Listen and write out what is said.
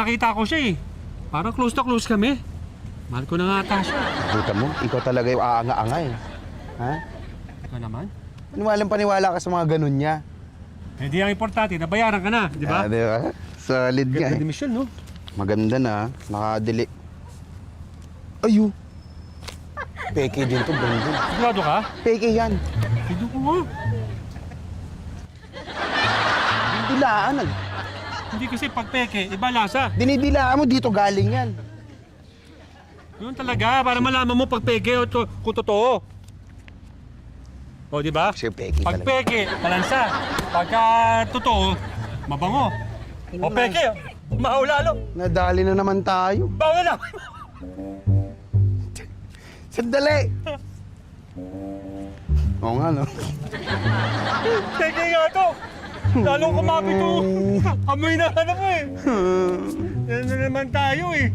Nakita ko siya eh. Parang close to close kami. Mahal ko na nga ata siya. Buta mo, ikaw talaga yung aanga-anga eh. Ha? Ikaw naman? Paniwalang paniwala ka sa mga ganun niya. Eh di ang importante, nabayaran ka na, di ba? Ah, di ba? Solid nga Ganda eh. ni Michelle, no? Maganda na, nakadili. Ayo. Peke din to, Brandon. Sigurado ka? Peke yan. Hindi ko nga. Dilaan. nag- Hindi kasi pag peke, iba lasa. Dinidilaan mo, dito galing yan. Yun talaga, para malaman mo pag peke o to, kung totoo. O, di ba? Kasi peke Pag talaga. peke, talansa. Pagka totoo, mabango. O peke, maaw lalo. Nadali na naman tayo. Bawal na. Sandali! Oo nga, no? Peke nga to. Lalong kumapit to. Amoy na mo eh. Yan na naman tayo eh.